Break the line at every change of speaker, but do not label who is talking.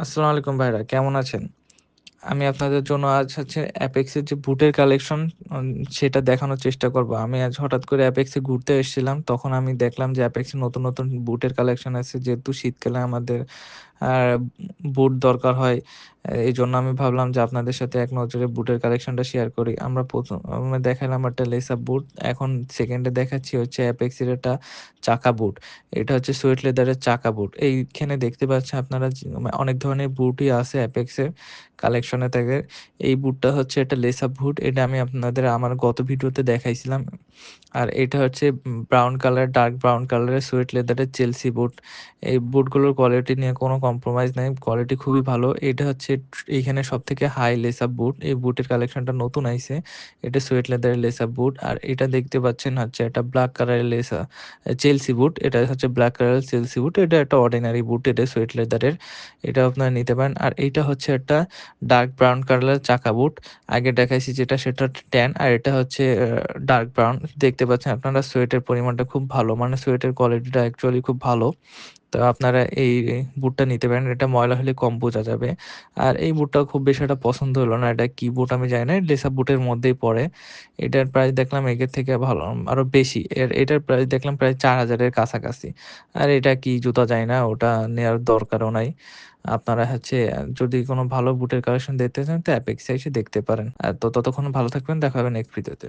আসসালামু আলাইকুম ভাইরা কেমন আছেন? আমি আপনাদের জন্য আজ হচ্ছে অ্যাপেক্সের যে বুটের কালেকশন সেটা দেখানোর চেষ্টা করব। আমি আজ হঠাৎ করে অ্যাপেক্সে ঘুরতে এসেছিলাম। তখন আমি দেখলাম যে অ্যাপেক্সে নতুন, নতুন বুটের কালেকশন আছে। যেহেতু শীতকালে আমাদের বুট দরকার হয়। এই জন্য আমি ভাবলাম যে আপনাদের সাথে এক নজরে বুটের কালেকশনটা শেয়ার করি। আমরা ১ম এ দেখাইলাম একটা লেসা বুট। এখন সেকেন্ডে দেখাচ্ছি হচ্ছে এর একটা চাকা বুট। এটা হচ্ছে সোয়েট লেদারের চাকা বুট। এইখানে দেখতে পাচ্ছেন আপনারা অনেক ধরনের বুটই আছে অ্যাপেক্সের কালেকশনে থাকে। এই বুটটা হচ্ছে একটা লেসা বুট। এটা আমি আপনাদের আমার গত ভিডিওতে দেখাইছিলাম। আর এটা হচ্ছে ব্রাউন কালার, ডার্ক ব্রাউন কালারের সোয়েট লেদারের চেলসি বুট। এই বুটগুলোর কোয়ালিটি নিয়ে কোনো কম্প্রোমাইজ নাই। কোয়ালিটি খুবই ভালো। এটা হচ্ছে এইখানে সব থেকে হাই লেসা বুট। এই বুটের কালেকশনটা নতুন আইছে। এটা সোয়েট লেদারের লেসা বুট। আর এটা দেখতে পাচ্ছেন হচ্ছে একটা ব্লাক কালারের লেসা চেলসি বুট। এটা হচ্ছে ব্লাক কালারের চেলসি বুট। এটা একটা অর্ডিনারি বুট। এটা সোয়েট লেদারের। এটা আপনারা নিতে পারেন। আর এইটা হচ্ছে একটা ডার্ক ব্রাউন কালারের চাকা বুট। আগে দেখাইছি যেটা, সেটা ট্যান আর এটা হচ্ছে ডার্ক ব্রাউন। দেখতে পাচ্ছেন আপনারা সোয়েটের পরিমাণটা খুব ভালো। মানে সোয়েটের কোয়ালিটিটা অ্যাকচুয়ালি খুব ভালো। তো আপনারা এই বুটটা নিতে পারেন। এটা ময়লা হলে কম বোঝা যাবে। আর এই বুটটা খুব বেশি একটা পছন্দ হলো না। এটা কি বুট আমি জানি না। লেসা বুটের মধ্যেই পড়ে। এটার প্রাইস দেখলাম একের থেকে ভালো, আরও বেশি। এর, এটার প্রাইস দেখলাম প্রায় চার হাজারের কাছাকাছি। আর এটা কি জুতা যায় না। ওটা নেওয়ার দরকারও নাই। আপনারা হচ্ছে, যদি কোনো ভালো বুটের কালেকশন দেখতে চান, তো এ এসে দেখতে পারেন। আর তো ততক্ষণ ভালো থাকবেন। দেখা হবে নেক্সট ভিডিওতে।